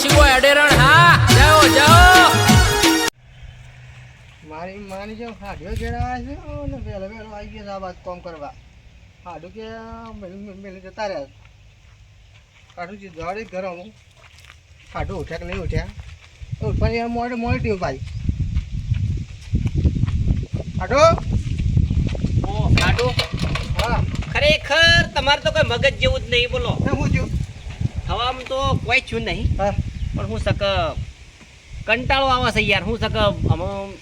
શિવો અડેરણ હા જાઓ જાઓ. મારી માની જેમ હાડ્યો જેડા છે ને વહેલો વહેલો આવી ગયા આ બાદ કોમ કરવા. હાડું કે મેલી જતા રહ્યા કાઢું જે દોડે ગરમ હું હાડું ઉઠ્યા કે નહીં ઉઠ્યા? ઉઠવાની યાર મોડે મોડી ટીવ ભાઈ હાડો ઓ હા. ખરેખર તમારે તો કોઈ મગજ જેવું જ નહીં બોલો. હું છું? હવામાં તો કોઈ છું નહીં. હા. પણ હું શક કંટાળો આવે છે યાર. હું શક આમાં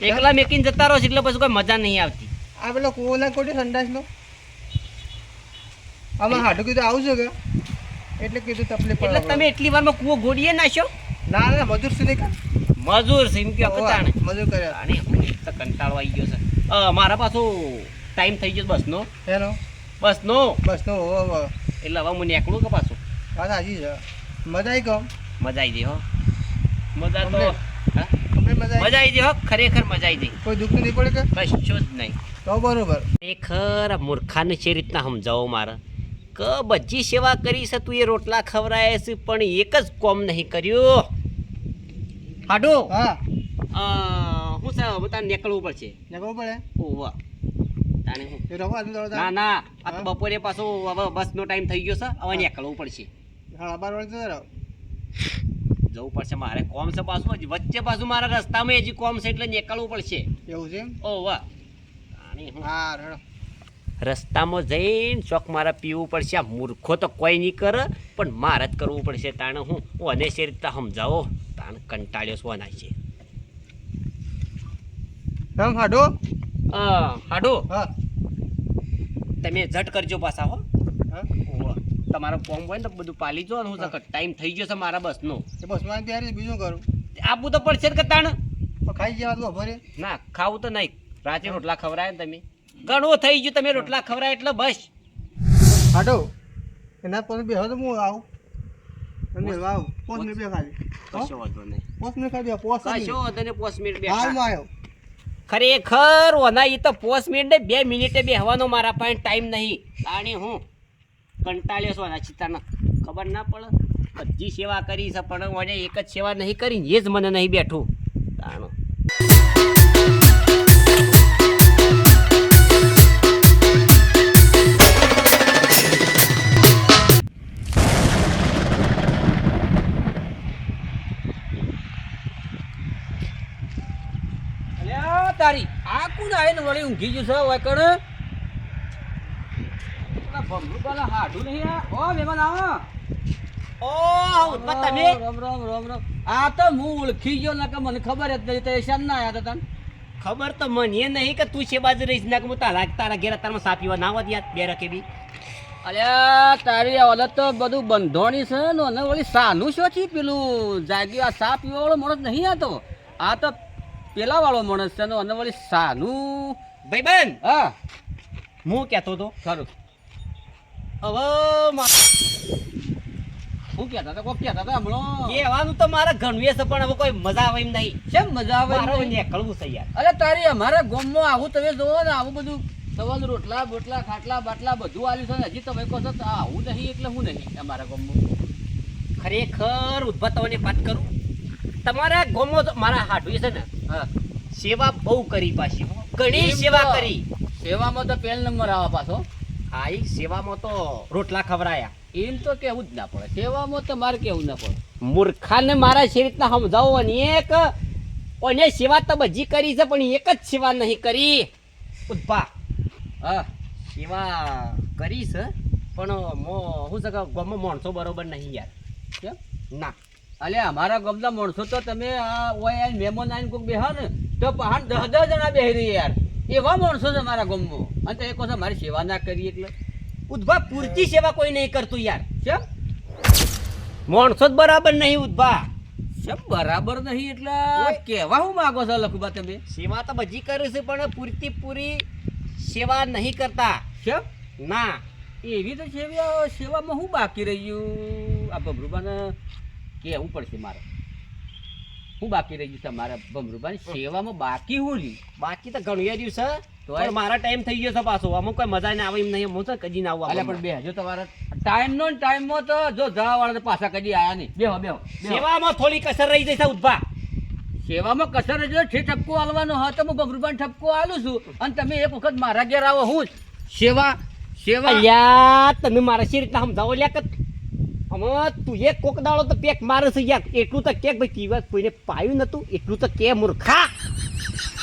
એકલા મેકીને જતા રહો એટલે પછી કોઈ મજા નહીં આવતી. આ પેલો કોલા ના કોટી સંડાસનો? આમાં હાડું કીધું આવજો કે? એટલે કીધું તકલીફ એટલે તમે એટલી વારમાં કૂવો ગોળીએ નાખ્યો? ના ના મજૂર સુધી કર. મજૂર છે કે અપતાણે મજૂર કર્યા. અને કંટાળો આવી ગયો છે. અ, મારા પાછો ટાઈમ થઈ ગયો બસનો. બસનો? બસ નો હોવો એટલે હવે હું નીકળું કે પાછું? વાત હાજી છે. મજા આવી ગયો? મજા આવી ગઈ હો. મજા તો મજા આવી જઈ હો ખરેખર મજા આવી જઈ કોઈ દુઃખ નહીં પડે કે? કશું જ નહીં. તો બરોબર. ખરેખર મૂર્ખાને છે રીતના સમજાવો મારે. કે બધી સેવા કરી છે તું એ રોટલા ખવડાય છે પણ એક જ કોમ નહીં કર્યું. હાડો. હા. હું છે હવે તારે નીકળવું પડશે. ને ખબર પડે? ઓવા તાણે હું? ના ના. આ તો બપોરે પાછો હવે બસનો ટાઈમ થઈ ગયો છે હવે નીકળવું પડશે. હા બાર વાગે જવું પડશે મારે. કોમ છે પાછું? વચ્ચે પાછું મારા રસ્તામાં હજી કોમ છે એટલે નીકળવું પડશે. એવું છે ઓ વાહ. હા. રસ્તામાં જઈને ચોક મારે પીવું પડશે. આ મૂર્ખો તો કોઈ નહીં કરે પણ મારે જ કરવું પડશે તાણે હું. હું અને છે રીતે સમજાવો. તાણે કંટાળ્યો છું અનાય છે હાડો? અ, હાડો. તમે ઝટ કરજો પાછા હો હા. તમારો ફોર્મ હોય ને તો બધું પાલી જો હું. સખત ટાઈમ થઈ ગયો છે મારા બસનો. એ બસમાં તૈયારી બીજું કરું. આપવું તો પડશે ને કે તાણ પણ ખાઈ જવા તો ભરે ના ખાવું તો નહીં. રાતે રોટલા ખવડાય ને તમે. ઘણું થઈ ગયું તમે રોટલા ખવડાય એટલે બસ. હાડો એના પર બે તો હું આવું. અને આવું. પોસ મિનિટ બે ખાલી. કશો વાંધો નહીં. પોસ મિનિટ ખાલી પોસ કશો વાંધો નહીં પોસ મિનિટ હાલ બેઠા આવ્યો ખરેખર ઓના એ તો પોસ મિનિટે બે મિનિટે બે હવાનો મારા પાસે ટાઈમ નહીં. તાણી હું? કંટાળ્યો છો આના ખબર ના પડે. બધી સેવા કરી છે, પણ મને એક જ સેવા નહીં કરી એ જ મને નહીં બેઠું. તાણો. તારી આ કોણ આવીને વળી ઊંઘી ગયું છે, વાકણ? ખબર તે શાન ના આયા હતા તને. ખબર તો મને નહીં કે તું છે બાજુ રહીશ ના કે હું તારા તારા ઘેર તારમાં સા પીવા ના હોત યાદ બે રખે બી. અલ્યા તારી ઓલત તો બધું બંધોણી છે ને અને ઓલી સાનું શું છે પેલું? જાગ્યું આ સાપ પીવા વાળો માણસ નહીં આતો. આ તો પેલા વાળો માણસ છે ને અને ઓલી સાનું ભાઈ બેન હા. હું કહેતો હતો ખરું. હવે હું કહેતા હતા કોક કહેતા હતા હમણાં. કહેવાનું તો મારે ઘણું છે પણ હવે કોઈ મજા આવે એમ નહીં. કેમ મજા આવે મારે નીકળવું છે યાર. અરે તારી અમારા ગામમાં આવું તમે જોવો ને આવું બધું સવાલ રોટલા બોટલા ખાટલા બાટલા બધું આલ્યું છે હજી તમે કહો છો આવું નહીં એટલે હું નહીં અમારા ગામમાં. ખરેખર ઉદ્ભવતાઓની વાત કરું? તમારા ગોમો મારા હાડવી છે ને હા. સેવા બહુ કરી પાછી. હો. ઘણી સેવા કરી. સેવામાં તો પેલ નંબર આવા પાછો. હા એ સેવામાં તો રોટલા ખવરાયા એમ તો કેવું જ ના પડે. સેવામાં તો મારે કેવું ના પડે. મૂર્ખાને મારા છે રીતના સમજાવો અને એક અને સેવા તો બધી કરી છે પણ એક જ સેવા નહીં કરી. ઉદ્ભા હા. સેવા કરી છે પણ મો હું છે કે ગામમાં માણસો બરોબર નહીં યાર. કેમ? ના. અલે અમારા ગામના માણસો તો તમે આ ઓય મહેમાન આવીને કોઈક બેહા ને તો પહાડ દસ દસ જણા બેહી રહી યાર. એવા માણસો છે મારા ગામમાં. અને તો એ કહો છો મારી સેવા ના કરી એટલે. ઉદ્ભા પૂરતી સેવા કોઈ નહીં કરતું યાર. કેમ? માણસો જ બરાબર નહીં ઉદ્ભા કેમ બરાબર નહીં એટલે? કેવા હું માગો છો લખુબા તમે? સેવા તો બધી કરે છે પણ પૂરતી પૂરી સેવા નહીં કરતા. કેમ? ના. એવી તો સેવા સેવામાં હું બાકી રહ્યું? આ બબરૂબાને કહેવું પડશે મારે. હું બાકી રહી છે મારા ભમરૂબાની સેવામાં બાકી હું રહ્યું? બાકી તો ઘણું એ દિવસ છે. મારા ટાઈમ થઈ ગયો છે પાછો. અમુક કોઈ મજા ના આવે એમ નહીં. હું તો કદી ના આવું પણ બે જો તમારા ટાઈમનો ને ટાઈમમાં તો જો જવા વાળા તો પાછા કદી આયા નહીં. બેહો બેહો. સેવામાં થોડી કસર રહી જશે ઊભા. સેવામાં કસર જ છે ઠપકો આલવાનો હોય તો હું ગભરૂભાઈ ઠપકો આલું છું. અને તમે એક વખત મારા ઘેર આવો હું જ. સેવા સેવા યાર તમે મારા શી રીતના સમજાવો લ્યા અમે તું એક કોક દાડો તો પેક મારે છે યાર. એટલું તો કે ભાઈ તીવસ કોઈને પાયું નતું એટલું તો કે મૂર્ખા.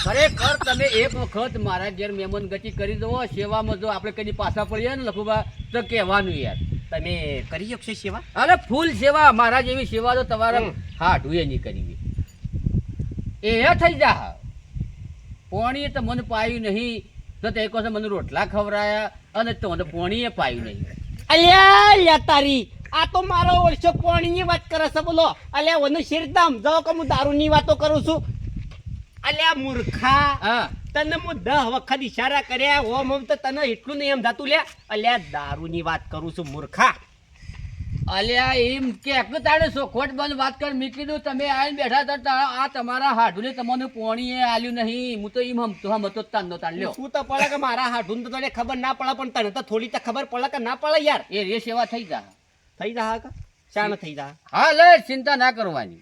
ખરેખર તમે એક વખત મારા ઘેર મહેમાન ગતિ કરી દો સેવામાં જો આપણે કદી પાછા પડીએ ને લખુબા તો કહેવાનું યાર. તમે કરી શકશો સેવા? અરે ફૂલ સેવા મારા જેવી સેવા તો તમારે હમ. હાડુએ નહીં કરવી એ થઈ જા. પોણીએ તો મને પાયું નહીં તો તે કહો મને રોટલા ખવડાયા અને તો પોણીએ પાયું નહીં. અલ્યા લ્યા તારી આ તો મારો વર્ષો પાણીની વાત કરે છે બોલો. અલ્યા ઓનું શિરદામ જાવ જાઓ કે હું દારૂની વાતો કરું છું. અલ્યા મૂર્ખા. તને હું દહ વખત ઈશારા કર્યા ઓમ ઓમ તો તને એટલું નહીં એમ થતું લે. અલ્યા દારૂની વાત કરું છું મૂર્ખા. અલ્યા એમ કે તાણે સોખવટ બંધ વાત કર મેં કીધું તમે આવીને બેઠા હતા આ તમારા હાડુને તમને પોણીએ આલ્યું નહીં. હું તો એમ હમતો હમતો તો તાનનો તાન લ્યો. તો પડે કે મારા હાડુને તો તને ખબર ના પડે પણ તને તો થોડી તો ખબર પડે કે ના પડે યાર. એ રે સેવા થઈ જા. થઈ જા કે? શાણ થઈ જા હા લે ચિંતા ના કરવાની.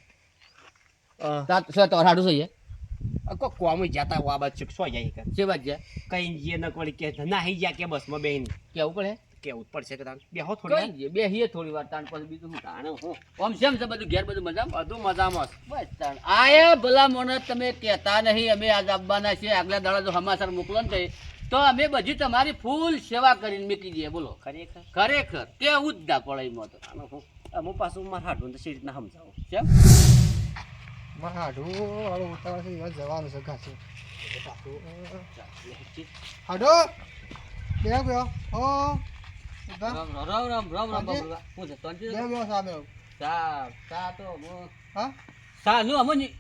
તા શું તમારા હાડું થઈ કો કોમ જાતા વા બાદ સો જાય કે જ કઈ જે ન કોળી કે નાહી જા કે બસમાં બેહીને. કેવું પડે? કેવું પડશે કે તાન બેહો થોડી જે હી થોડી વાર તાણ પછી બીજું શું તાણે હું? ઓમ શેમ છે બધું ઘેર બધું મજામાં? બધું મજામાં. બસ તાણ. આયા ભલા મોને તમે કહેતા નહીં અમે આજ આવવાના છીએ. આગલા દાડા જો સમાચાર મોકલો ને તે, અમે બધી તમારી ફૂલ સેવા કરીને મૂકી દઈએ બોલો. ખરેખર? ખરેખર. કેવું જ ના પડે એમાં તો આનો હું અમુક પાછું મારા હાડું તો શી રીતના સમજાવો. કેમ મારે હાડું હાડો ઉતાવળ છે એવા જવાનું છે ઘાસે. હાડો! બે ગયો હો. રામ રામ રામ રામ રામ. હું શાંતિ? બેહો બેહો સામે સા સા તો હું- હા? સાનું અમે ની-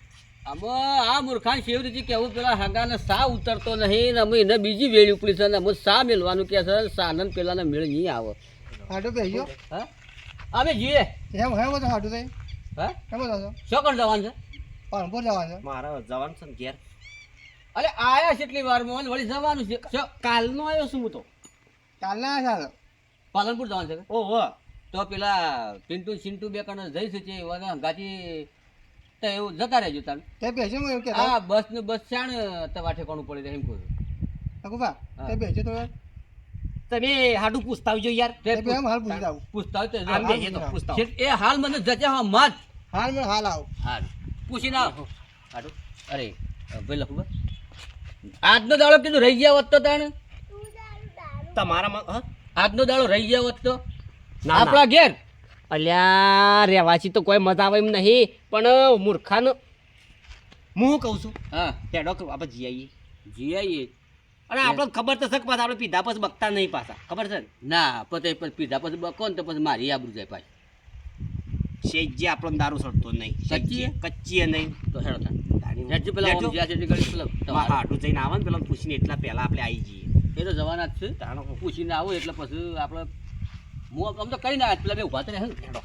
અમે આ મૂર્ખાન શેવ રીતે કેવું પેલા હંગાને સા ઉતરતો નહીં ને અમે એને બીજી વેળી ઉપડી છે ને અમે સા મેળવાનું કે છે સાનંદ પેલાને મેળ નહીં આવે. હાડો ગયો? હા? અમે જઈએ એમ હે તો હાડું થઈ? હા? કેમ જશો શું કણ જવાનું છે? પાલનપુર જવાનું છે? મારા જવાનું છે ઘેર. અરે આયા છે એટલી વાર મોહન વળી જવાનું છે. શું કાલનો આવ્યો છું હું તો. કાલના છે? પાલનપુર જવાનું છે? ઓહો. તો પેલા પિન્ટુ સિન્ટુ બે કણ જઈ છે ગાજી તો એવું જતા રહેજો તાર તે બેસી હું કે આ બસ ને બસ ચાણ તવા ઠેકાણું પડી રહે એમ કહું હા. તે બેસી તો તમે. હાડું પૂછતા આવજો યાર. તે બે હાલ પૂછતા હોય તો આમ જો. બેસીએ તો પૂછતા એ હાલ મને જજે હા મત. હાલ મને હાલ આવ. હાલ. પૂછી ના હાડું. અરે ભાઈ લખું બસ. આજનો દાડો કીધું રહી ગયા હોત તો તાણ. તમારામાં હ? આજનો દાડો રહી ગયા હોત તો. આપણા ઘેર? અલ્યા રહેવાથી તો કોઈ મજા આવે એમ નહીં પણ મૂર્ખાનું. હું શું કહું છું? હા. હેડો આપણે જી આવીએ જી આવીએ અને આપણે ખબર તો છે કે પાછા આપણે પીધા પછી બકતા નહીં પાછા. ખબર છે ના? પછી પછી પીધા પછી બકો ને તો પછી મારી આબરૂ જાય પાછી. શેજ આપણો દારૂ સડતો નહીં. કચ્ચી? કચ્ચી નહીં. તો હેડો તાણ. પેલા હાડું જઈને આવે ને પેલા પૂછીને એટલા પહેલાં આપણે આવી જઈએ. એ તો જવાના જ છે. પૂછીને આવું એટલે પછી આપણે હું આમ તો કઈ ના પેલા બે ઊભા તો રહે ને. હેડો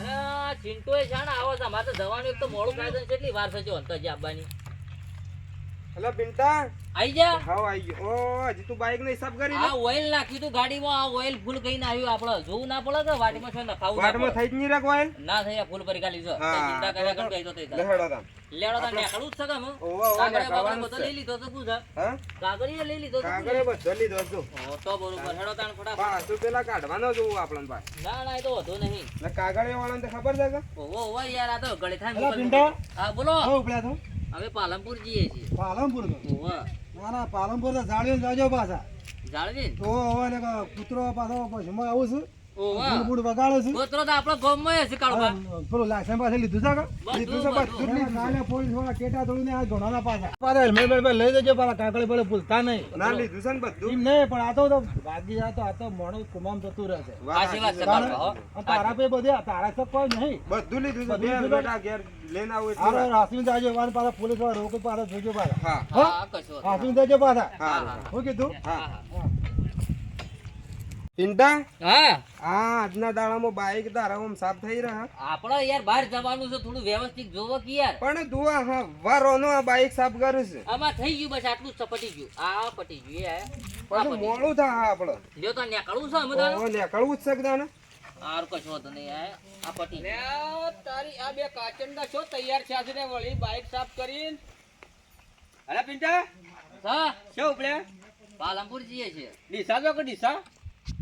અને ચિંટુ એ જાણ આવો છે અમારે તો જવાનું એક તો મોડું કાયદો કેટલી વાર થશે અંતર આવવાની હેલો પિન્ટા આઈ જા. હાવ ગયો. ઓ હજી તું બાઈક નો હિસાબ કરી આ ઓઇલ નાખ્યું તું ગાડીમાં આ ઓઇલ ફૂલ ના આવ્યું. આપણે જોવું ના પડે કે વાડીમાં છે નખાવું વાટમાં. થઈ જ નહીં રાખ વાયલ ના થઈ ફૂલ કરી કાઢી જો ચિંતા કર્યા કર ગઈ તો તે. લેડો લેહડો લેડો તાર નેકળું જ છે કે હું? ઓવા, ઓવા, કાગળિયા બધો લઈ લીધો તો શું છે? હા? કાગળિયા લઈ લીધો તો કાગળે બધો લીધો તો ઓ, તો બરોબર. હેડો તાણ ફટાફટ. પાછું પેલા કાઢવાનો જોવું આપણને ભાઈ. ના ના એ તો વધો નહીં. ને કાગળે વાળાને ખબર છે કે? ઓહો ઓહો યાર આ તો ગળે થાય. હા બોલો. હવે ઉપડ્યા તો. હવે પાલનપુર જઈએ છીએ. પાલનપુર તો. ના પાલનપુર જાળીઓ જાજો પાછા. જાળવી તો હવે કૂતરો પાછો પછી હું આવું છું. બૂડ બૂડ વગાડો છું. તો આપણો ગામમાં હશે કાળુબા હા, લાયસન્સ પાસે લીધું છે કે બધું, બધું. કાલે પોલીસવાળા કેટા થોડીને આ ઘોડાના પાછા. પાછા હેલ્મેટ બેલ્મેટ લઈ દેજો પાછા કાકડે પેલે ભૂલતા નહીં. ના લીધું છે ને બધું. એમ નહીં પણ આ તો તો ભાગી જાય તો આ તો મોણું કુમામ જતું રહેશે સાચી વાત છે સાચી કાળુબા, હો. અને તારા પે બધે તારા તો કોઈ નહીં. બધું લીધું છે. બધું બે લીધું? બેટા ઘેર લઈને આવું હાલો એટલું જાજો વાન પાછા પોલીસવાળા રોક પાછા જોજો પાછા. હા. હા, કશો વાંધો પાછા. હા હું. કીધું? હા. પિન્ટા હા. હા આજના દાડામાં બાઈક તારા સાફ થઈ રહ્યા આપણે યાર બહાર જવાનું છે થોડું વ્યવસ્થિત જોવો કે યાર. પણ દુઆ હા વારોનો આ બાઈક સાફ કરું છે. આમાં થઈ ગયું બસ આટલું સપટી ગયું. આ પટી ગયું એ. પણ પાછું થા હા આપણે લ્યો તો નીકળવું છે અમે તો નીકળવું જ છે કે આર કશો વાંધો નહીં આ આ પટી લે તારી આ બે કાચંડા છો તૈયાર છે આજે વળી બાઈક સાફ કરીને. અરે પિંટા હા. શું ઉપડે પાલનપુર જઈએ છીએ. ડીસા જો કે ડીસા?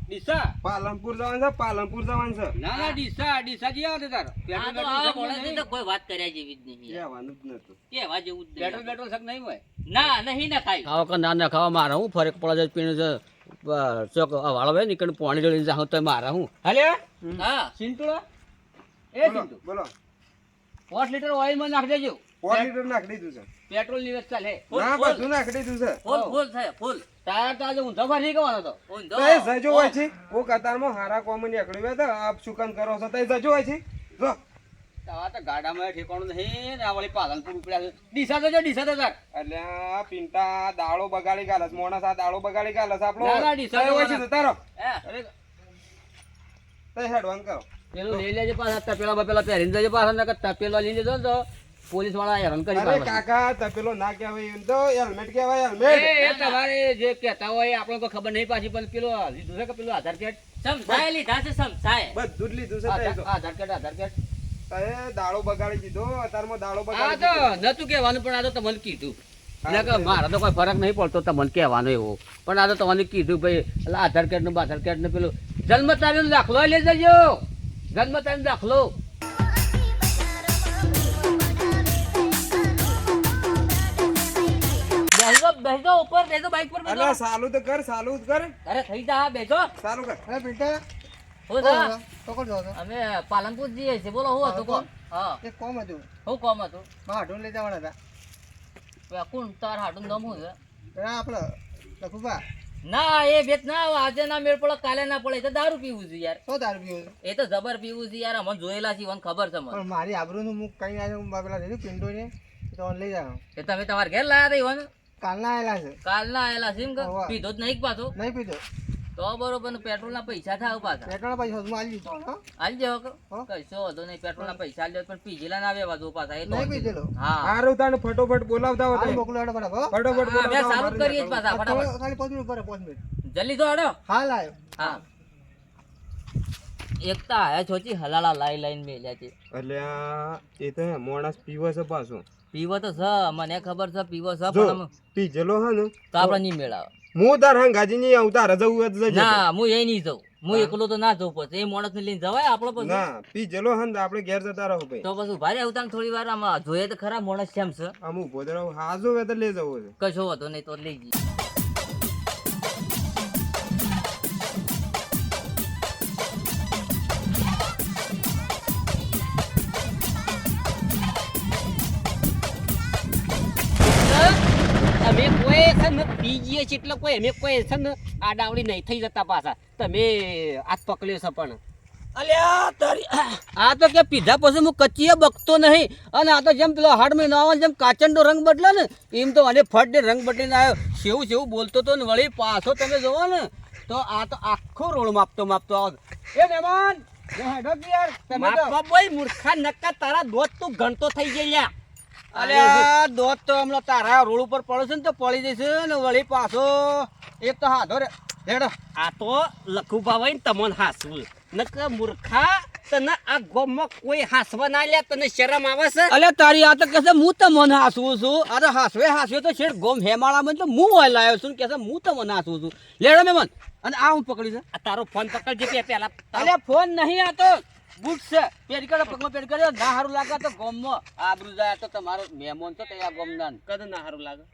ડીસા? પાલનપુર જવાનું છે પાલનપુર જવાનું છે. ના ના ડીસા ડીસા જી આવે તાર. આ તો તો કોઈ વાત કર્યા જેવી જ નહીં કહેવાનું જ નતું. કેવા જેવું જ પેટ્રોલ પેટ્રોલ સક નહીં હોય? ના નહીં ને ખાઈ ખાવા કે ના ના ખાવા મારા હું ફરક પડે છે પીણે છે. ચોક વાળો ભાઈ નીકળ પાણી જાઉં તો મારા હું. હાલે? હા. સિંટુડા એ સિંટુ બોલો. પાંચ લીટર ઓઇલમાં નાખી દેજો. પાંચ લીટર નાખી દીધું છે. પેટ્રોલની વ્યવસ્થા ચાલે ફૂલ, ના ફૂલ. બધું નાખી દીધું. છે ફૂલ ફૂલ થાય ફૂલ. તાર તો આજે ઊંધો ફરી ગવાનો તો ઊંધો. એ જજો હોય છે હું કતારમાં હારા કોમની નીકળ્યું હોય તો આપ સુકન કરો છો તો જજો હોય છે જો આ તો ગાડામાં ઠેકાણું નહીં ને આ વળી પાલનપુર ઉપડ્યા છે. દિશા તો જો ડીસા તો તાર એટલે આ પિંટા દાળો બગાડી ગાલસ મોણસ આ દાળો બગાડી ગાલસ આપણો. ના, ના, દિશા તો હોય છે હે. અરે. તો હેડવાન કરો. પેલું લઈ લેજે પાછા તપેલા બપેલા પહેરીને જજે પાછા નકર તપેલા લઈ લેજો તો. પોલીસવાળા હેરાન કરી અરે. કાકા તપેલો ના કહેવાય એમ તો હેલ્મેટ કહેવાય હેલ્મેટ. એ તમારે જે કહેતા હોય આપણે કોઈ ખબર નહીં પાછી પણ પેલો લીધું છે કે પેલો આધાર કાર્ડ સમજાય લીધા છે સમજાય. બધું જ લીધું છે આધાર કાર્ડ આધાર કાર્ડ તો દાડો બગાડી દીધો અત્યારમાં દાડો આ તો નતું કહેવાનું પણ આ તો તમને કીધું. મારા તો કોઈ ફરક નહીં પડતો તમને કહેવાનો એવો. પણ આ તો તમને કીધું ભાઈ એટલે આધાર કાર્ડનું આધાર કાર્ડનું પેલું. જન્મ તારીખનો દાખલો લઈ જજો જન્મ તારીખ દાખલો. બેસજો બેસજો ઉપર બેસજો બાઈક પર અલા સાલું તો કર સાલું કર. અરે થઈ જા બેસજો સાલું કર. અરે બેટા હો જા. તો કોણ જાવ અમે પાલનપુર જઈએ છે બોલો હું હતું કોણ? હા. એક કોમ હતું. હું કોમ હતું? મારા હાડું લઈ જવાના હતા. કોણ તાર હાડું શું છે? આપણે લખુભા. ના એ વેત ના આજે ના મેળ પડે કાલે ના પડે. એ તો દારૂ પીવું છે યાર. શું દારૂ પીવું છે? એ તો જબર પીવું છે યાર. અમને જોયેલા છે મને ખબર છે મને પણ મારી આબરૂનું મુખ કઈ આજે હું પેલા દીધું પિંડો ને તો લઈ જાવ એ તમે તમારે ઘેર લાયા હતા ઈવન? કાલના આયેલા છે. કાલના આયેલા છે એમ કે? પીધો જ નહીં પાછો? નહીં પીધો. તો બરોબર પેટ્રોલ ના પૈસા થાય પાછા. પેટ્રોલ પૈસા હું આલી દીધો આલી જાવ. કશો વાંધો નહીં પેટ્રોલ ના પૈસા આલી પણ પીજેલા ના આવ્યા પાછો પાછા એ નહીં પીજેલો. હા. હારું તાને ફટોફટ બોલાવતા હોય મોકલો હેડો બરાબર ફટોફટ હા, અમે સારું કરીએ જ પાછા ફટાફટ. ખાલી પાંચ મિનિટ પર પાંચ મિનિટ. જલ્દી તો હાડો. હા લાયો હા. એક તો આયા છોચી હલાલા લાઈ લાઈન મેલ્યા છે. એટલે આ એ તો મોણસ માણસ પીવે છે પાછું. પીવો તો છે મને ખબર છે પીવો છે પણ પી જલો હે ને તો આપણે નહીં મેળાવે. હું તાર હંગાજી નહીં આવું તારે જવું હોય ના હું એ નહીં જઉં. હું એકલો તો ના જવું પછી. એ માણસ ને લઈને જવાય આપણો પછી? ના પીજેલો હે ને આપણે ઘેર જતા રહો ભાઈ. તો પછી ભારે આવતા થોડી વાર આમાં જોઈએ તો ખરા માણસ કેમ છે? આમ ભોજન હાજો તો લઈ જવો છે. કશો હતો નહીં તો લઈ જઈએ. કોઈ છે ને એટલે કોઈ અમે કોઈ છે ને આડાવડી નહીં થઈ જતા પાછા. તમે હાથ પકડ્યો છે પણ. અલ્યા તારી આ તો કે પીધા પછી હું કચ્ચીએ બકતો નહીં. અને આ તો જેમ પેલો હાડ મહિનો આવે જેમ કાચંડો રંગ બદલે ને એમ તો મને ફટ રંગ બદલીને આવ્યો. સેવું સેવું બોલતો તો ને વળી પાછો તમે જોવો ને તો આ તો આખો રોડ માપતો માપતો આવે. એ મહેમાન યાર તમે મૂર્ખા નક્કા તારા દોસ્ત તું ગણતો થઈ ગયેલા અલ્યા દોત તો હમણાં તારા રોડ ઉપર પડે છે ને તો પડી જશે ને વળી પાછો એક તો હાથો રે. હેડો. આ તો લખું ભાવાય ને તમને હાસવું. નકર મૂર્ખા તને આ ગોમમાં કોઈ હાસવા ના લે તને શરમ આવે છે? અલે તારી આ તો કહેશે હું તમને હાસવું છું. અરે તો હાસવે હાસવે તો શેઠ ગોમ હેમાળામાં તો હું હોય લાવ્યો છું કેસે કહેશે હું તમને હાસવું છું. લેડો મેમન. અને આ હું પકડી છે. આ તારો ફોન પકડજે પેલા અલે ફોન નહીં આ તો બૂટ છે. પેડ કાઢો પગમાં પેડ કર્યો ના સારું લાગે તો ગોમમાં. આબરૂ જાય તો તમારો મહેમાન તો તૈયાર ગોમના કદ ના હારું લાગે?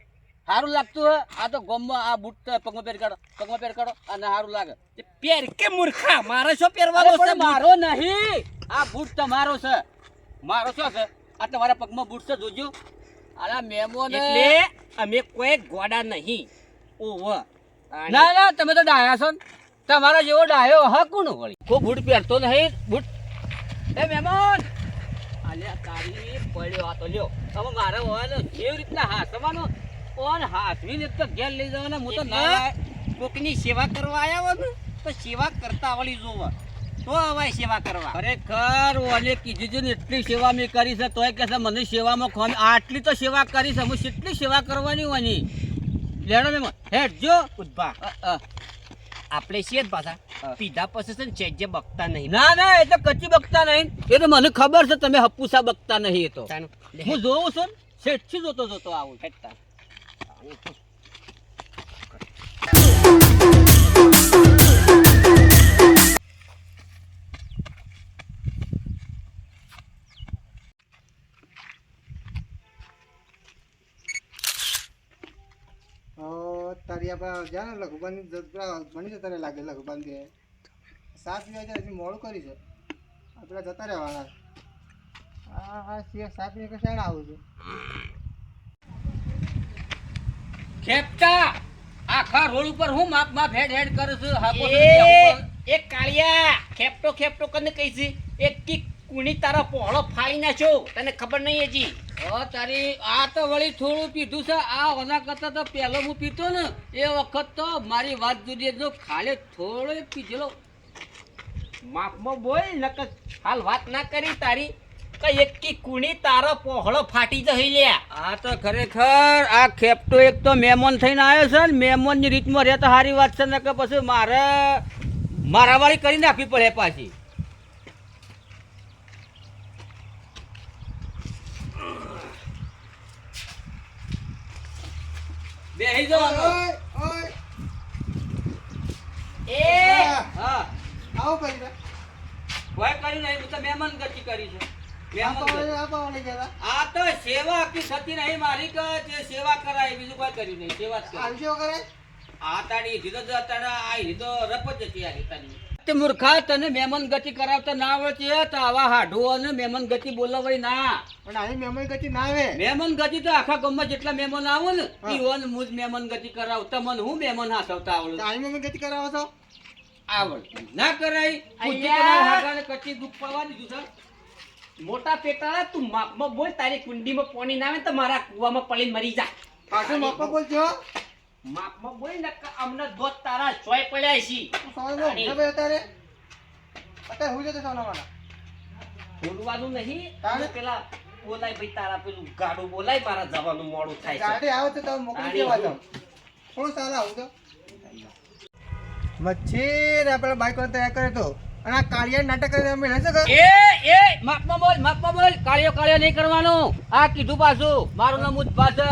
સારું લાગતું હે આ તો ગોમમાં આ બૂટ તો પગમાં પેડ કાઢો પગમાં પેડ કાઢો ના હારું લાગે. તે પેર કે મૂર્ખા? મારે શું પહેરવાનો છે મારો નહીં. આ બૂટ તમારો છે. મારો શું છે? આ તમારા પગમાં બૂટ છે જોજો. આલા મહેમાન એટલે અમે કોઈ ગોડા નહીં. ઓવ ના ના તમે તો ડાયા છો ને. તમારા જેવો ડાયો હા કોણ વળી કોઈ બૂટ પહેરતો નહીં બૂટ એ મહેમાન! અલ્યા તારી પડ્યો આ તો લ્યો. હવે મારે હોય ને કેવી રીતના હાસવાનો? ઓન હાસવી ને તો ઘેર લઈ જવાના હું તો ના કોકની સેવા કરવા આયા હોય ને તો સેવા કરતા આવડી જોવા. તો અવાય સેવા કરવા. ખરેખર ઓલે કીધું છે ને એટલી સેવા મેં કરી છે તોય કે છે મને સેવામાં ખોમી. આટલી તો સેવા કરી છે હું કેટલી સેવા કરવાની ઓની લેણો મેમ હેઠ જો. ઉદ્ભા. આપણે છીએ જ પાછા. પીધા પછી છે ને ચેક જે બકતા નહીં. ના ના એ તો કચ્ચી બકતા નહીં. એ તો મને ખબર છે તમે હપ્પુસા બકતા નહીં એ તો. હું જોઉં છું ને શેઠથી જોતો જોતો આવું. હેડ તારી આપણા જા ને લઘુબાની બની છે તારે લાગે લઘુબાન બે સાત પીવા જાય હજી મોડું કરી છે. આપણે જતા રહેવાના. હા હા સિયા સાત પીને સાઈડ આવું છું. ખેપતા! આખા રોડ ઉપર હું માપ માપ હેડ હેડ કરું છું હાપો એ એ કાળિયા ખેપટો ખેપટો કને કહી છે એક કી કુણી તારા પહોળો ફાડી નાખ્યો તને ખબર નહીં હજી? તારી આ તો વળી થોડું પીધું છે. આ ઓના કરતા તો પહેલો હું પીતો ને એ વખત તો મારી વાત જુદી જો ખાલી થોડો પીધેલો. માપમાં બોલ નકર હાલ વાત ના કરી તારી. કઈ એકી કુણી તારો પહોળો ફાટી જઈ લ્યા આ તો ખરેખર આ ખેપટો એક તો મેમોન થઈને આવ્યો છે ને મહેમાનની રીતમાં રહે તો સારી વાત છે ને કે પછી મારે મારાવાળી કરી નાખવી પડે પાછી. બેસી જાઓ ઓય, ઓય. એ! હા. આવો પૈસા કોઈ કર્યું નહીં તો મહેમાન ગતિ કરી છે. આ તો સેવા કી થતી નહીં મારી કે સેવા કરાય બીજું કોઈ કર્યું નહીં. સેવા જ કરી કરે આ તારી જ તને આ ધીરો રપ જ હતી આ તારી તે મૂર્ખા તને મહેમાન ગતિ કરાવતા ના આવડે તો આવા હાડુઓ ને મહેમાન ગતિ બોલાવાય ના. પણ આવી મહેમાન ગતિ ના આવે. મહેમાન ગતિ તો આખા ગામમાં જેટલા મહેમાન આવો ને હા. ઈવન મુજ મહેમાન ગતિ કરાવતા મને હું મહેમાન હાસવતા આવડે? આવી મહેમાન ગતિ કરાવો છો? આવડ ના કરાય. હાકાને કચ્ચી દુખ પડવા જુસા મોટા પેટા તું માપમાં બોલ તારી કુંડીમાં પાણી ના આવે તો મારા કુવામાં પડી મરી જા. પાછું માપમાં બોલજો. માપમાં બોલ ને અમને દોત તારા ચોય પડ્યા છે. તું અત્યારે. અત્યારે હું જતો સવારના બોલવાનું નહીં તારે? પેલા બોલાય ભાઈ તારા પેલું ગાડું બોલાય મારા જવાનું મોડું થાય છે. ગાડી આવે તો તમે મોકલી દેવા દો. થોડું સારા આવું તો? મચ્છી ને આપણે બાઈક વાળા તૈયાર કરે તો અને આ કાળિયા નાટક કરીને અમે રહેશે એ એ માપમાં બોલ માપમાં બોલ. કાળિયો કાળિયો નહીં કરવાનું. આ કીધું પાછું. મારું નામ છે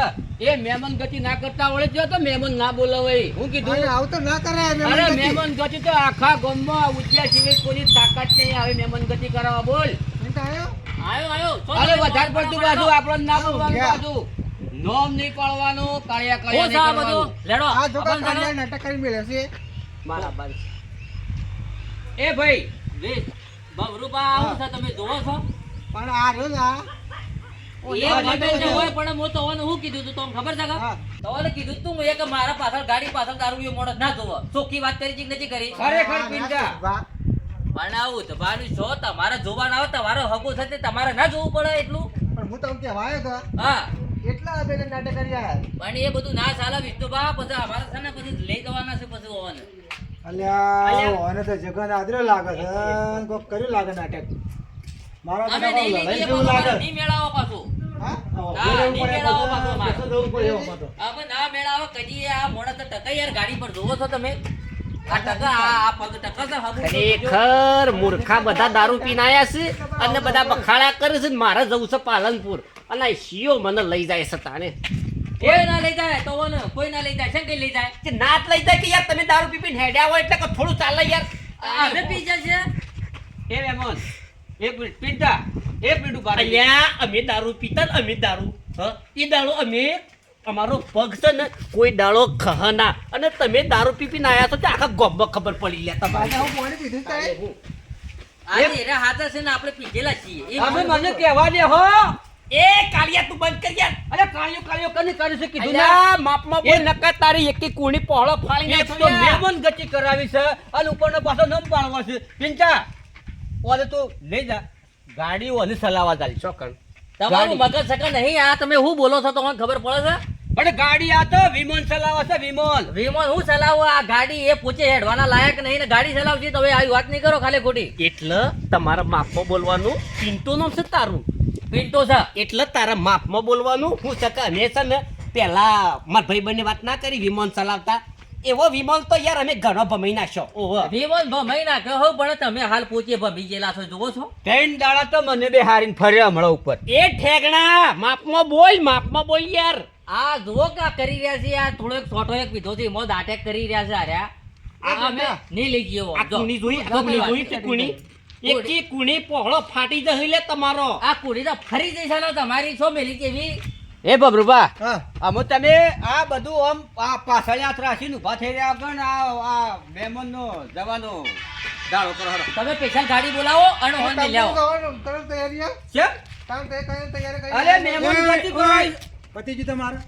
એ મહેમાન ગતિ ના કરતા છે તો મહેમાન ના બોલાવાય હું કીધું? આવું તો ના કરે અરે ગતિ. મહેમાન ગતિ તો આખા ગામમાં ઉજ્યા સિવાય કોઈની તાકાત નહીં આવે મહેમાન ગતિ કરાવવા. બોલ. આવ્યો આવ્યો? આયો? આયો છો અરે વધારે પડતું બાજુ આપણને ના બોલવાનું. બાજુ નોમ નહીં પાડવાનું કાળિયા કાળિયા નહીં બધું કરવાનું. લેડો આ જોકા કાળિયા નાટક કરી મેળવે છે. મારા બાર. એ ભાઈ બબરૂપા આવું છે તમે જોવો છો? પણ આ રહ્યો ને આ. એ મોબાઈલ જે હોય પણ હું તમને શું કીધું તું તમને ખબર છે કે? હા. તમને કીધું તું હું કે મારા પાછળ ગાડી પાછળ દારૂ પીવો મોડો ના જોવો. ચોખ્ખી વાત કરી છે કે નથી કરી. ખરેખર આ પિંડા. વાહ. પણ આવું તમારું ના જોવું પડે એટલું. પણ હું તમને હા. એટલા નાટક કરી પણ એ બધું ના ચાલે વિષ્ણુભા પછી અમારા છે ને પછી લઈ જવાના છે પછી અલ્યા ઓને તો જગન આદરો લાગે છે. કોક કર્યું લાગે નાટક. મારા અમે નહીં લઈ જઈએ નહીં મેળાવો પાછું. હા? ના, નહીં મેળાવો પાછો અમારે. જવું પડે એવો પાછો. અમે ના મેળાવો કદી આ તો ટકા યાર ગાડી પર જોવો છો તમે? આ ટકા આ આ પગ ટકા છે હબુ. ખરેખર મૂર્ખા બધા દારૂ પીને આવ્યા છે અને બધા બખાડા કરે છે મારે જવું છે પાલનપુર. અને શિયો મને લઈ જાય છે તાને કોઈ ના લઈ જાય તો ઓને કોઈ ના લઈ જાય છે લઈ જાય? કે ના જ લઈ જાય કે યાર તમે દારૂ પીપીને હેડ્યા હોય એટલે કે થોડું ચાલે યાર. હવે પી જશે એ મહેમાન એક મિનિટ પીતા એક મિનિટ ઊભા. અલ્યા અમે દારૂ પીતા ને અમે દારૂ હ? એ દારૂ અમે અમારો પગ છે ને કોઈ દાડો ખહના અને તમે દારૂ પી પીને આયા છો તે આખા ગોબમાં ખબર પડી લે તમારે. હું પાણી પીધું છે તારે? આ એરા હાથા છે ને આપણે પીધેલા છીએ. એ મને મને કહેવા દે હો. એ કાળિયા તું બંધ કરી યાર. અરે કાળિયો કાળિયો કને કર્યું છે કીધું ના? માપમાં બોલ નકા તારી એકી કુણી પહોળો ફાળી એક તો મેમન ગતિ કરાવી છે અને ઉપરનો પાછો નમ પાડવા છે પિંચા ઓલે તું લઈ જા. ગાડી ઓલે સલાવા ચાલી ચોકન તમારું મગજ સકા નહીં? આ તમે હું બોલો છો? તમને ખબર પડે છે? પણ ગાડી આ તો વિમાન ચલાવે છે વિમોન. વિમોન હું ચલાવું? આ ગાડી એ પૂછે હેડવાના લાયક નહીં ને ગાડી ચલાવશે તો હવે આવી વાત નહીં કરો ખાલી ખોટી. એટલે તમારા માપમાં બોલવાનું પિન્ટુ નામ છે તારું. પિન્ટો છે. એટલે તારા માપમાં બોલવાનું. હું ચકા અમે છે ને પેલા મારા ભાઈ બંને વાત ના કરી વિમાન ચલાવતા. એવો વિમાન તો યાર અમે ઘણો ભમાઈ નાખ્યો. ઓહો. વિમલ ભમાઈ નાખ્યો હો પણ તમે હાલ પોચે ભમી ગયેલા છો જુઓ છો. ત્રણ દાડા તો મને બે હારીને ફર્યા હમણાં ઉપર. એ ઠેકણા માપમાં બોલ માપમાં બોલ યાર. આ જુઓ કા કરી રહ્યા છે આ થોડો એક છોટો એક પીધો છે મોદ અટેક કરી રહ્યા છે આર્યા આ અમે નહીં લઈ ગયો. આ કુણી જોઈ આ કુણી જોઈ કુણી. એકી કુણી પહોળો ફાટી જશે લે તમારો. આ કુડી તો ફરી જશે ને તમારી છો મેલી કેવી? એ બબરૂબા હા. તમે આ બધું આમ આ પાછળ હાથ રાખીને ઊભા થઈ રહ્યા આગળ ને આ આ મહેમાનનો જવાનો દાડો કરો હરો તમે સ્પેશિયલ ગાડી બોલાવો અને હોન લઈ આવો તૈયારી તમે તે કઈ તૈયારી કરી અરે મહેમાન પતિ કોઈ. પતિજી તમારો?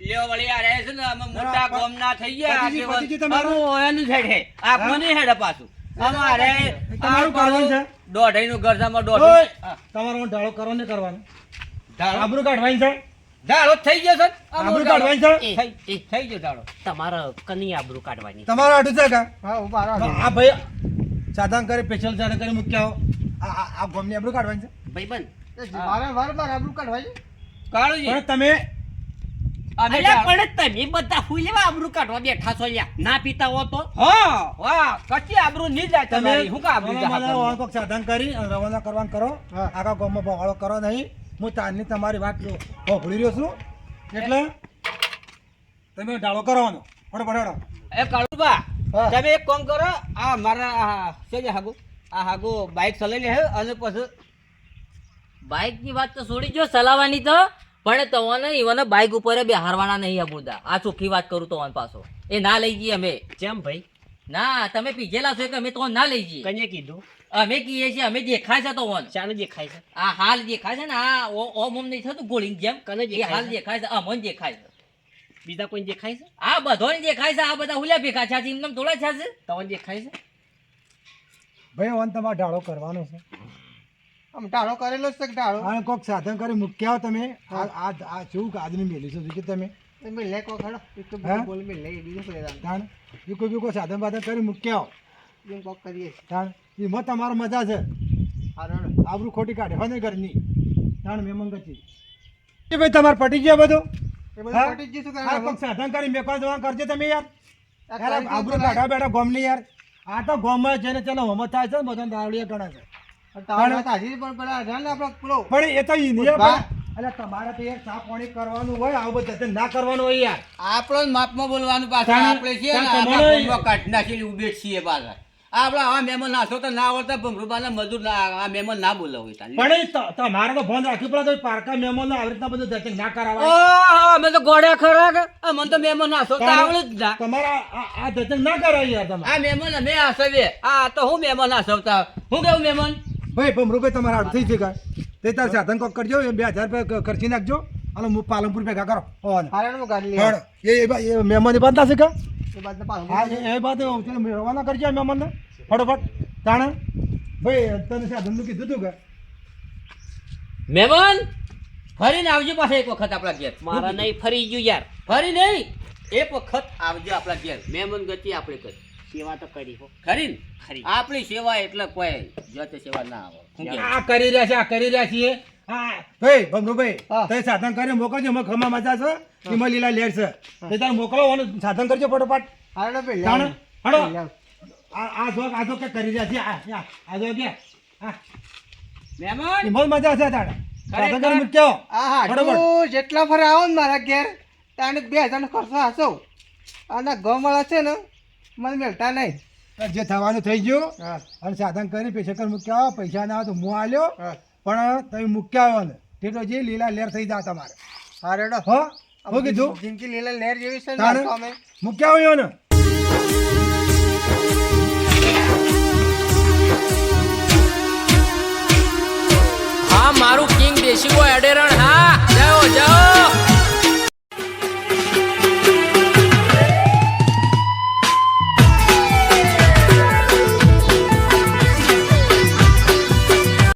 લ્યો વળી આ રહે છે ને અમે મોટા હા, ગોમના થઈ ગયા પતિજી. તમારું? આનું હેડ. હે. આપણું હેડ પાછું? અમારે તમારું કરવાનું છે? દોઢાઈનું ઘર સામે દોઢ. તમારો ઢાળો કરો ને કરવાનો? દાડો આબરૂ કાઢવાની છે? ઢાળો થઈ ગયો છે. ને? આમાં આબરૂ કાઢવાની છે? થઈ થઈ ગયો ઢાળો. તમારે કની આબરૂ કાઢવાની. તમારો આટું છે કા? હા આ ભાઈ સાધન કરી પેશલ જાને કરી મૂક્યા હો. આ આ ગોમની આબરૂ કાઢવાની છે? ભાઈબંધ. મારે વાર વાર આબરૂ કાઢવાની કાઢો તમે અમે પણ તમે બધા હું લેવા આબરૂ કાઢવા બેઠા છો લ્યા ના પીતા હો તો. હા વાહ કચ્ચી આબરૂ નહીં જાય તમે તમારી હું કા આબરૂ જાય મને સાધન કરી રવાના કરવાનું કરો. આખા ગામમાં બગાડો કરો નહીં. હું તારની તમારી વાત ભોગળી રહ્યો છું. એટલે તમે ઢાળો કરવાનો. ફટોફટ હેડો. એ કાળુબા. તમે એક કામ કરો આ મારા આ છે જે હાગુ આ હાગુ બાઇક ચલાવી લે અને પછી બાઇકની વાત તો છોડી જો ચલાવવાની તો. પણ તમને ઈવન બાઇક ઉપર બે હારવાના નહીં આ મુદ્દા. આ ચોખ્ખી વાત કરું તો પાછો. એ ના લઈ જઈએ અમે. જેમ ભાઈ. ના તમે પીજેલા છો કે અમે તો ના લઈ જઈએ. કને કીધું? અમે કહીએ છીએ અમે દેખાય છે તો ઓન ચાનું દેખાય છે? આ હાલ દેખાય છે ને આ ઓ- ઓમ ઓમ નહીં થતું ગોળી જેમ? કને એ હાલ છે? દેખાય છે અમન દેખાય છે. બીજા કોઈ દેખાય છે? આ બધોને દેખાય છે આ બધા હુલ્યા ભેગા છે એમને થોડા છે? તમને દેખાય છે? ભાઈ વન તમારે ઢાળો કરવાનો છે. આમ ઢાળો કરેલો છે ઢાળો? અને કોઈક સાધન કરી મૂક્યા હો તમે. આ આ આ શું આજની મેલી છો કે તમે? એ કોઈ બી કોઈ સાધન બાધન કરી મૂક્યા એમાં તમારો મજા છે. આબરું ખોટી કાઢે. હોય ને ઘરની. ધાણ મેમન ગતિ એ ભાઈ તમારે પટી ગયા બધું? કોઈક સાધન કરી મેકવા જવા કરજો તમે યાર. આબરૂ કાઢા બેઠા ગોમની યાર. આ તો ગોમમાં છે ને ચલો હમત થાય છે ને બધા દાવડિયા ગણા છે. પણ એ તો ઇન્ડિયા એટલે તમારે તો યાર ચા પાણી કરવાનું હોય આવું બધું ના કરવાનું હોય યાર. આપણો માપમાં બોલવાનું પાછું આપણે કાઢી છીએ પાછા આવા મહેમાન તો ના આવડતા ભમરૂબાના મજૂર ના આ મહેમાન ના બોલાવે પણ તમારે તો ફોન રાખવું પડે તો પારકા મહેમાનો આવી રીતના બધું ધંધા ના કરાવાય. ઓહો, અમે તો ગોળ્યા ખરા કે? આ મને તો મહેમાન નાખો તો આવડે જ ના. તમારા આ- આ ના કરાય યાર તમારે. આ મહેમાન અમે આસવે આ તો હું મહેમાન આસવતા હું કેવું મહેમાન? ભાઈ ભમરુભાઈ તમારે આડું થઈ જશે તે તાર સાધન કોક કરજો એ બે હજાર રૂપિયા ખર્ચી નાખજો. અને હું પાલનપુર ભેગા કરો. એ એ મહેમાન બાંધતા છે કા? એ એ બાદ રવાના કરજો મહેમાનને. ફટોફટ. તાણે. ભાઈ તને સાધનનું કીધું તું કે? મહેમાન ફરીને આવજો પાછા એક વખત આપણા ઘેર. મારા નહીં ફરી ગયું યાર. ફરી નહીં એક વખત આવજો આપણા ઘેર. મહેમાન ગતિ આપણે કરી. સેવા તો કરી હો. ખરી ને? ખરી. આપણી સેવા એટલે કોઈ જોતે સેવા ના આવે આ કરી રહ્યા છે આ કરી રહ્યા છીએ. ભાઈ ભમરુભાઈ તે સાધન કરીને મોકલજો એમાં ખમા મજા છે. એમાં લીલા લેર છે. તે તારે મોકલવાનું સાધન કરજો ફટોફટ. તાણે હડો આ આ જો આ જો કે કરી રહ્યા છે આ આ આ જો કે. હા. મહેમાન! એમાં મજા છે તારે. સાધન કરી મૂક્યો. ફટોફટ. જેટલા ફરે આવો ને મારા ઘેર ત્યાં બે હજાર નો ખર્ચો હશો અને ગૌમાળા છે ને મને મેળતા નહીં. જે થવાનું થઈ ગયું અને સાધન કરી પૈસા કરી મૂક્યા પૈસા ના તો હું આલ્યો પણ તમે મૂક્યા આવ્યો ને તેટલો જે લીલા લેર થઈ જાય તમારે. અરે રેડો હો? હું કીધું? જિંદગી લીલા લહેર જેવી છે ને અમે. મૂક્યા આવ્યો ને હા મારું કિંગ દેશી એડેરણ હા.